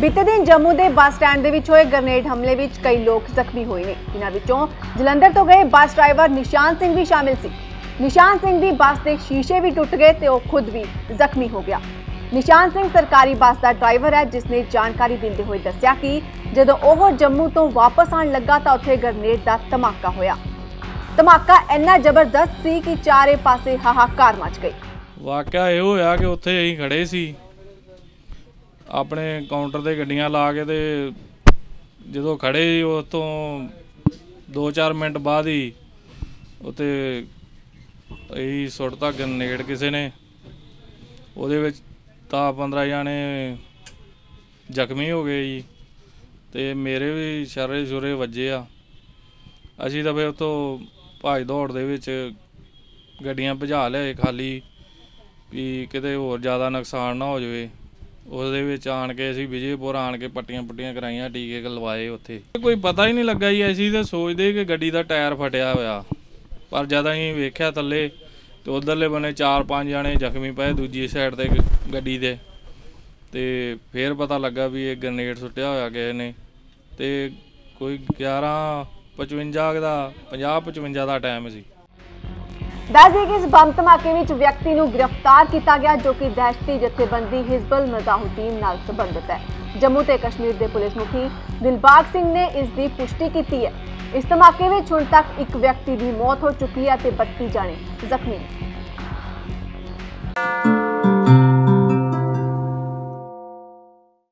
ਬੀਤੇ ਦਿਨ ਜੰਮੂ ਦੇ ਬੱਸ ਸਟੈਂਡ ਦੇ ਵਿੱਚ ਹੋਏ ਗ੍ਰਨੇਡ ਹਮਲੇ ਵਿੱਚ ਕਈ ਲੋਕ ਜ਼ਖਮੀ ਹੋਏ ਨੇ। ਜਿਨ੍ਹਾਂ ਵਿੱਚੋਂ ਜਲੰਧਰ ਤੋਂ ਗਏ ਬੱਸ ਡਰਾਈਵਰ ਨਿਸ਼ਾਨ ਸਿੰਘ ਵੀ ਸ਼ਾਮਿਲ ਸੀ। ਨਿਸ਼ਾਨ ਸਿੰਘ ਦੀ ਬੱਸ ਦੇ ਸ਼ੀਸ਼ੇ ਵੀ ਟੁੱਟ ਗਏ ਤੇ ਉਹ ਖੁਦ ਵੀ ਜ਼ਖਮੀ ਹੋ ਗਿਆ। ਨਿਸ਼ਾਨ ਸਿੰਘ ਸਰਕਾਰੀ ਬੱਸ ਦਾ ਡਰਾਈਵਰ ਹੈ, ਜਿਸ ਨੇ ਜਾਣਕਾਰੀ ਦਿੰਦੇ ਹੋਏ ਦੱਸਿਆ ਕਿ ਜਦੋਂ ਉਹ ਜੰਮੂ ਤੋਂ ਵਾਪਸ ਆਉਣ ਲੱਗਾ ਤਾਂ ਉੱਥੇ ਗ੍ਰਨੇਡ ਦਾ ਧਮਾਕਾ ਹੋਇਆ। ਧਮਾਕਾ ਇੰਨਾ ਜ਼ਬਰਦਸਤ ਸੀ ਕਿ ਚਾਰੇ ਪਾਸੇ ਹਾਹਾਕਾਰ ਮਚ ਗਈ ਵਾਕਿਆ ਇਹ ਹੋਇਆ ਕਿ ਉੱਥੇ ਅਸੀਂ ਖੜੇ ਸੀ। ਆਪਣੇ ਕਾਊਂਟਰ ਤੇ ਗੱਡੀਆਂ ਲਾ ਕੇ ਤੇ ਜਦੋਂ ਖੜੇ ਸੀ, ਉਸ ਤੋਂ 2-4 ਮਿੰਟ ਬਾਅਦ ਹੀ ਉਤੇ ਇਹ ਸੁੱਟਤਾ ਗ੍ਰਨੇਡ ਕਿਸੇ ਨੇ। ਉਹਦੇ ਵਿੱਚ ਤਾਂ 15 ਜਾਣੇ ਜ਼ਖਮੀ ਹੋ ਗਏ ਜੀ ਤੇ ਮੇਰੇ ਵੀ ਸ਼ਰੇ ਸ਼ੁਰੇ ਵੱਜੇ ਆ। ਅਸੀਂ ਤਾਂ ਫਿਰ ਉਤੋਂ ਭੱਜ ਦੌੜ ਦੇ ਵਿੱਚ ਗੱਡੀਆਂ ਭਜਾ ਲਏ ਖਾਲੀ ਵੀ ਕਿਤੇ ਹੋਰ ਜ਼ਿਆਦਾ ਨੁਕਸਾਨ ਨਾ ਹੋ ਜਾਵੇ। ਉਹਦੇ ਵਿੱਚ ਆਣ ਕੇ ਅਸੀਂ ਵਿਜੇਪੁਰ ਆਣ ਕੇ ਪੱਟੀਆਂ ਪੁੱਟੀਆਂ ਕਰਾਈਆਂ, ਟੀਕੇ ਲਵਾਏ ਉੱਥੇ। ਕੋਈ ਪਤਾ ਹੀ ਨਹੀਂ ਲੱਗਾ ਜੀ, ਅਸੀਂ ਤਾਂ ਸੋਚਦੇ ਕਿ ਗੱਡੀ ਦਾ ਟਾਇਰ ਫਟਿਆ ਹੋਇਆ। ਪਰ ਜਦ ਅਸੀਂ ਵੇਖਿਆ ਥੱਲੇ, ਤੇ ਉਧਰਲੇ ਬੰਨੇ ਚਾਰ ਪੰਜ ਜਣੇ ਜ਼ਖਮੀ ਪਏ ਦੂਜੀ ਸਾਈਡ ਤੇ ਗ- ਗੱਡੀ ਦੇ। ਤੇ ਫੇਰ ਪਤਾ ਲੱਗਾ ਵੀ ਇਹ ਗ੍ਰਨੇਡ ਸੁੱਟਿਆ ਹੋਇਆ ਕਿਸੇ ਨੇ। ਤੇ ਕੋਈ 11 55 ਦਾ 50 55 ਦਾ ਟਾਈਮ ਸੀ। ਦੱਸਦੇ ਕਿ ਇਸ ਬੰਬ ਧਮਾਕੇ ਵਿੱਚ ਵਿਅਕਤੀ ਨੂੰ ਗ੍ਰਿਫਤਾਰ ਕੀਤਾ ਗਿਆ, ਜੋ ਕਿ ਦਹਿਸ਼ਤੀ ਜਥੇਬੰਦੀ ਹਿਜ਼ਬੁਲ ਮਜ਼ਾਹੁਦੀਨ ਨਾਲ ਸੰਬੰਧਿਤ ਹੈ। ਜੰਮੂ ਤੇ ਕਸ਼ਮੀਰ ਦੇ ਪੁਲਿਸ ਮੁਖੀ ਦਿਲਬਾਗ ਸਿੰਘ ਨੇ ਇਸ ਦੀ ਪੁਸ਼ਟੀ ਕੀਤੀ ਹੈ। ਇਸ ਧਮਾਕੇ ਵਿੱਚ ਹੁਣ ਤੱਕ ਇੱਕ ਵਿਅਕਤੀ ਦੀ ਮੌਤ ਹੋ ਚੁੱਕੀ ਹੈ ਤੇ 32 ਜਾਣੇ ਜ਼ਖਮੀ ਨੇ।